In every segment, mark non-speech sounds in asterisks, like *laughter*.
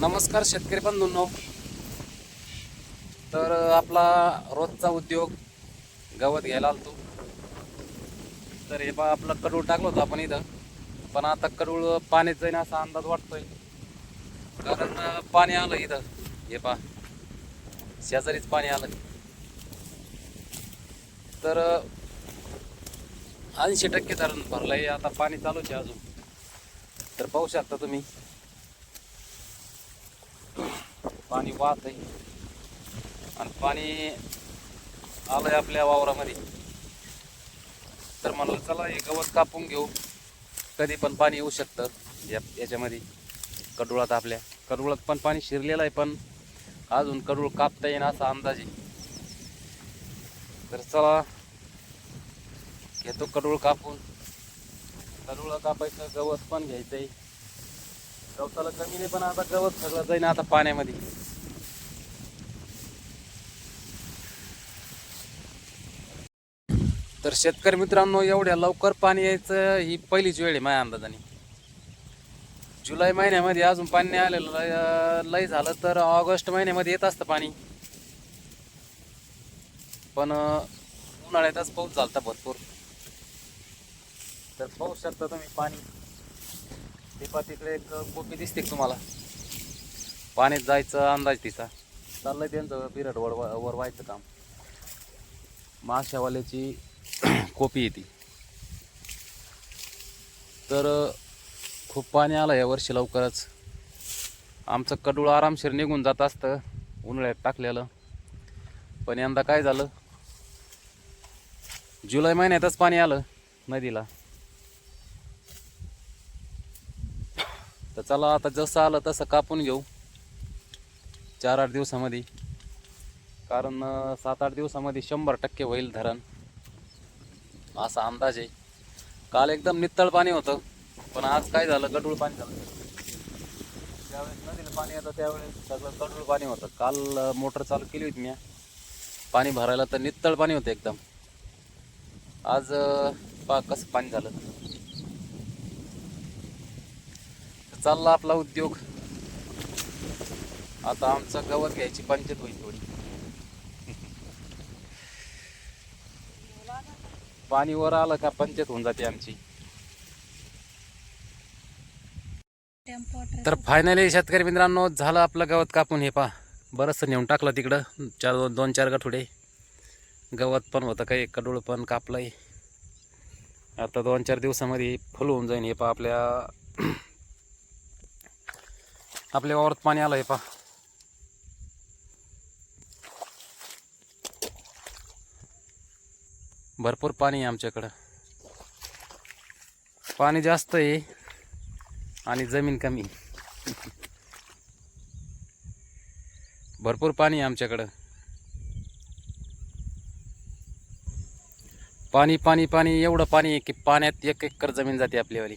नमस्कार शेतकरी बंधूंनो. तर आपला रोजचा उद्योग गवत घ्यायला आलतो. तर हे बा आपलं कडूळ टाकलं होतं आपण इथं. पण आता कडूळ पाण्यात जाईन असा अंदाज वाटतोय. कारण पाणी आलं इथं. हे पा शेजारीच पाणी आलं. तर ऐंशी टक्के धरण भरलंय. आता पाणी चालूच आहे अजून. तर पाहू शकता तुम्ही. पाणी वाहत आहे. आणि पाणी आलंय आपल्या वावरामध्ये. तर म्हणलं चला हे गवत कापून घेऊ. कधी पण पाणी येऊ शकतं या याच्यामध्ये. कडुळात आपल्या. कडुळात पण पाणी शिरलेलं आहे पण अजून कडूळ कापता येईन असा अंदाज. आहे तर चला घेतो कडूळ कापून. कडूळ कापायचं गवत पण घ्यायचंय. गवताला कमी नाही पण आता गवत सगळं जाईन आता पाण्यामध्ये. तर शेतकरी मित्रांनो एवढ्या लवकर पाणी यायचं ही पहिलीच वेळ आहे माझ्या अंदाजाने. जुलै महिन्यामध्ये अजून पाणी नाही आलेलं लय- झालं तर ऑगस्ट महिन्यामध्ये येत असतं पाणी. पण उन्हाळ्यातच पाऊस झालता भरपूर. तर पाहू शकता तुम्ही पाणी ते पा तिकडे एक कोपी दिसते तुम्हाला? पाण्यात जायचं अंदाज तिचा. चाललंय त्यांचं बिरड वर वर व्हायचं काम. माशावाल्याची कोपी येते. तर खूप पाणी आलं या वर्षी लवकरच. आमचं कडूळ आरामशीर निघून जात असतं उन्हाळ्यात टाकलेलं. पण यंदा काय झालं? जुलै महिन्यातच पाणी आलं नदीला. तर चला आता जसं आलं तसं कापून घेऊ. चार आठ दिवसामध्ये. कारण सात आठ दिवसामध्ये शंभर टक्के होईल धरण. असा अंदाज आहे. काल एकदम नित्तळ पाणी होतं पण आज काय झालं? गडूळ पाणी झालं. ज्यावेळेस नदीला पाणी येतं त्यावेळेस सगळं गडूळ पाणी होतं. काल मोटर चालू केली होती मी. पाणी भरायला तर नित्तळ पाणी होतं एकदम. आज पा कसं पाणी झालं. चालला आपला उद्योग. आता आमचं गवत घ्यायची पंचायत होईल थोडी. पाणी वर आलं का पंचायत होऊन जाते आमची. तर फायनली शेतकरी मित्रांनो झालं आपलं गवत कापून हे पा बरंचसं नेऊन टाकलं तिकडं. चार दोन दोन चार गठुडे. गवत पण होतं काही कडूळ पण कापलंय. आता दोन चार दिवसामध्ये फुल होऊन जाईन हे पा आपल्या *clears throat* आपल्या वावरात पाणी आलं हे पा भरपूर पाणी आहे आमच्याकडं. पाणी जास्त आहे आणि जमीन कमी. भरपूर पाणी आहे आमच्याकडं. पाणी पाणी पाणी एवढं पाणी आहे की पाण्यात एक एकर जमीन जाते आपल्यावाली.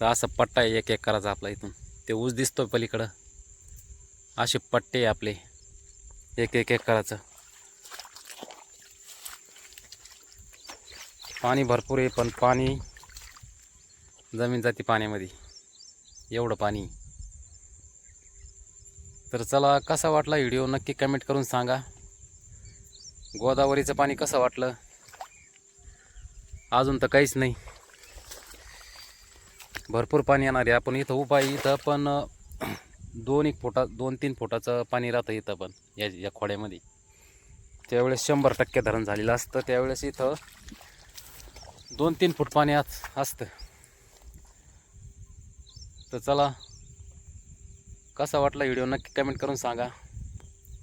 तर असं पट्टा आहे एक एकराचा आपला इथून. ते ऊस दिसतो पलीकडं. असे पट्टे आहे आपले. एक एक एकराचं. पाणी भरपूर आहे पण पाणी जमीन जाते पाण्यामध्ये. एवढं पाणी. तर चला कसा वाटला व्हिडिओ? नक्की कमेंट करून सांगा. गोदावरीचं पाणी कसं वाटलं? अजून तर काहीच नाही. भरपूर पाणी येणार आहे. आपण इथं उपाय इथं पण दोन एक फुटा दोन तीन फुटाचं पाणी राहतं इथं पण या या खोड्यामध्ये. त्यावेळेस शंभर टक्के धरण झालेलं असतं. त्यावेळेस इथं दोन तीन फूट पाणी आज असतं. तर चला कसा वाटला व्हिडिओ नक्की कमेंट करून सांगा.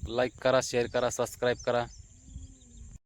लाईक करा शेअर करा सबस्क्राईब करा.